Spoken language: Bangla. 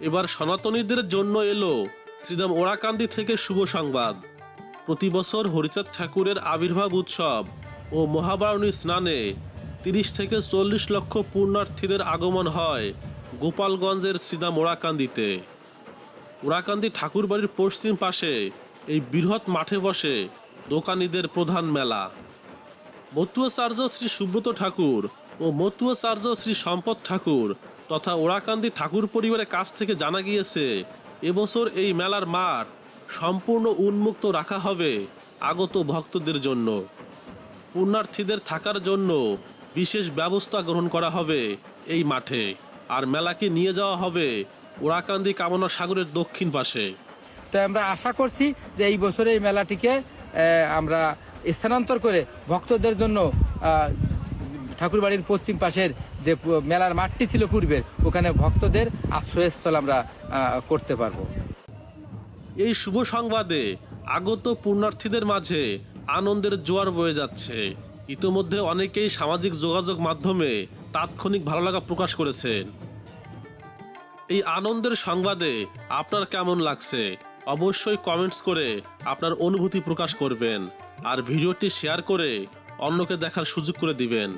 এবার সনাতনীদের জন্য এলো শ্রীরাম ওরাকান্দি থেকে শুভ সংবাদ। প্রতি বছর হরিচাঁদ ঠাকুরের আবির্ভাব উৎসব ও মহাবারণী স্নানে তিরিশ থেকে চল্লিশ লক্ষ পুণ্যার্থীদের আগমন হয় গোপালগঞ্জের শ্রীরাম ওরাকান্দিতে ওরাকান্দি ঠাকুরবাড়ির পশ্চিম পাশে এই বৃহৎ মাঠে বসে দোকানীদের প্রধান মেলা। মতুয়াচার্য শ্রী সুব্রত ঠাকুর ও মতুয়াচার্য শ্রী সম্পদ ঠাকুর তথা ওরাকান্দি ঠাকুর পরিবারের কাছ থেকে জানা গিয়েছে, এবছর এই মেলার মাঠ সম্পূর্ণ উন্মুক্ত রাখা হবে আগত ভক্তদের জন্য। পুণ্যার্থীদের থাকার জন্য বিশেষ ব্যবস্থা গ্রহণ করা হবে এই মাঠে। আর মেলাকে নিয়ে যাওয়া হবে ওরাকান্দি কামনা সাগরের দক্ষিণ পাশে। তাই আমরা আশা করছি যে এই বছর এই মেলাটিকে আমরা স্থানান্তর করে ভক্তদের জন্য ঠাকুরবাড়ির পশ্চিম পাশের যে মেলার মাঠটি ছিল পূর্বের, ওখানে ভক্তদের আশ্রয়স্থল আমরা করতে পারব। এই শুভ সংবাদে আগত পুণ্যার্থীদের মাঝে আনন্দের জোয়ার বয়ে যাচ্ছে। ইতোমধ্যে অনেকেই সামাজিক যোগাযোগ মাধ্যমে তাৎক্ষণিক ভালো লাগা প্রকাশ করেছেন। এই আনন্দের সংবাদে আপনার কেমন লাগছে? অবশ্যই কমেন্টস করে আপনার অনুভূতি প্রকাশ করবেন আর ভিডিওটি শেয়ার করে অন্যকে দেখার সুযোগ করে দিবেন।